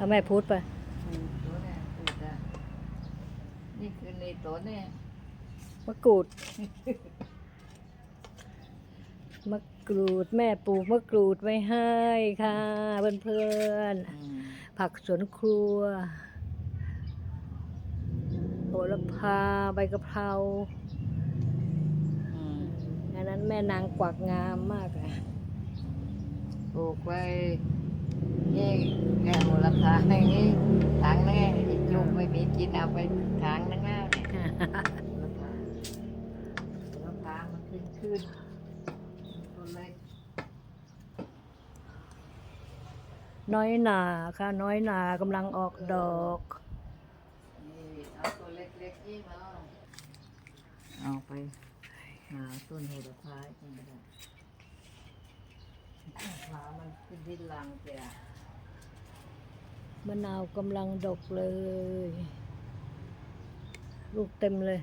เอาแม่พูดไปปูตัวเนี่ยปูจ้ะนี่คือในตัวเนี่ยมะกรูดมะกรูดแม่ปลูกมะกรูดไว้ให้ค่ะเพื่อนๆผักสวนครัวโหระพาใบกะเพราอันนั้นแม่นางกวักงามมากอะปลูกไว้ นี่แก่มูลค่าอย่างนี้ทางนึงอีกจุ่มไม่มีกินเอาไปทางนึงแล้วเนี่ยมูลค่ามูลค่ามันขึ้นขึ้นตัวเล็กน้อยหนาค่ะ น้อยหนากำลังออกดอกนี่เอาตัวเล็กๆนี่มาเอาไปหาต้นโหระพาจังได้โหระพามันขึ้นที่ลังเสีย มะนาวกำลังดกเลย ลูกเต็มเลย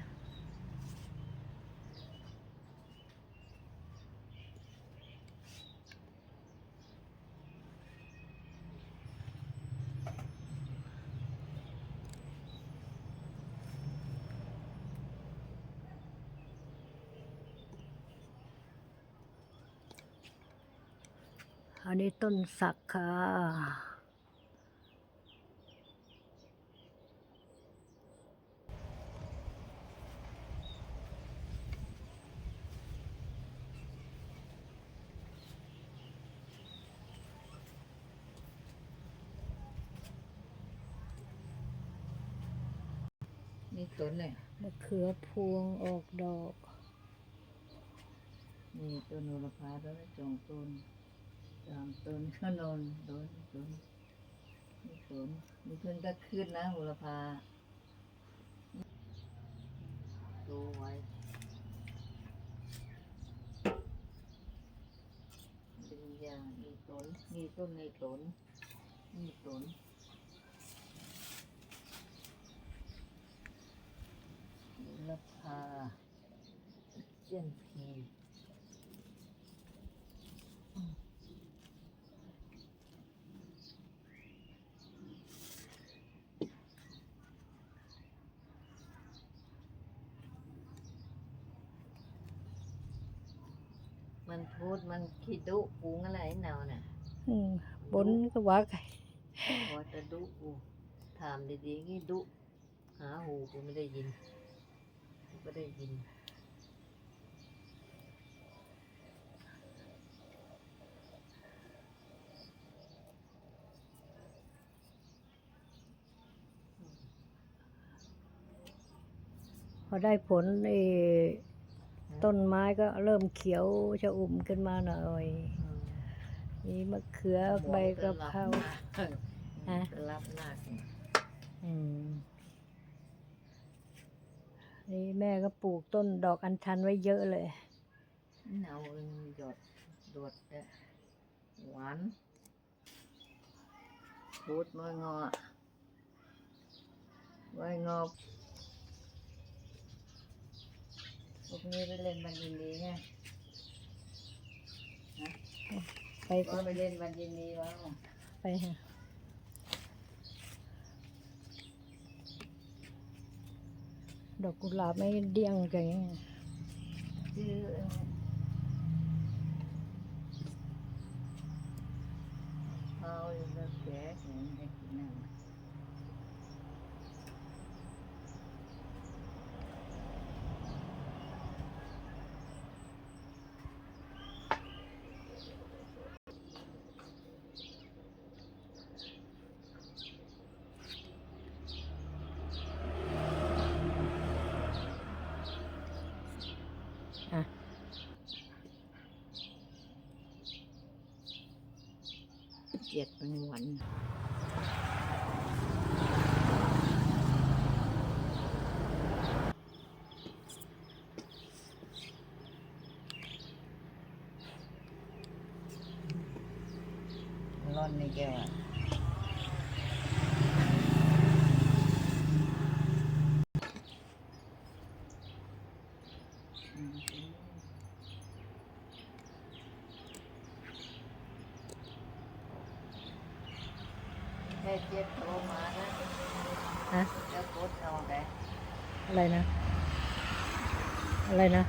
อันนี้ต้นสักค่ะ ต้นเนี่ยมะเขือพวงออกดอก นี่ต้นโหระพาต้นสองต้นสามต้นขนนต้นต้นนี่ต้นนี่เพิ่งก็ขึ้นนะโหระพาดูไว้ดึงยางนี่ต้นนี่ต้นนี่ต้นนี่ต้นโหระพาเจียนพีมันพูดมันคิดดุปูงอะไรเนาน่ะอืมบนก็ว่าไก่ว่าจะดุปูถามดีๆงี้ดุหาหูกูไม่ได้ยิน กูก็ได้ยิน พอได้ผลไอ้ต้นไม้ก็เริ่มเขียวชะอุ่มขึ้นมาหน่อยอืมมีมะเขือใบกะเพราฮะจะรับหนักอืม นี่แม่ก็ปลูกต้นดอกอัญชันไว้เยอะเลยเนาเอิงหยดดวดเนี่ยหวานพูดมางอไว้งอพวกนี้ไปเล่นบันยินดีไงไปก็ไปเล่นบันยินดีวะไปฮะ ดอกกุหลาบไม่เดี้ยงกันชื่อเอาอยู่แบบแก่เห็นได้กินนั่น อะเจ็ดเป็นวันร้อนในแก้ว่าอื ค่เจ็ดโทรมานะฮะแล้วกดเอาได้อะไรนะ อะไรนะ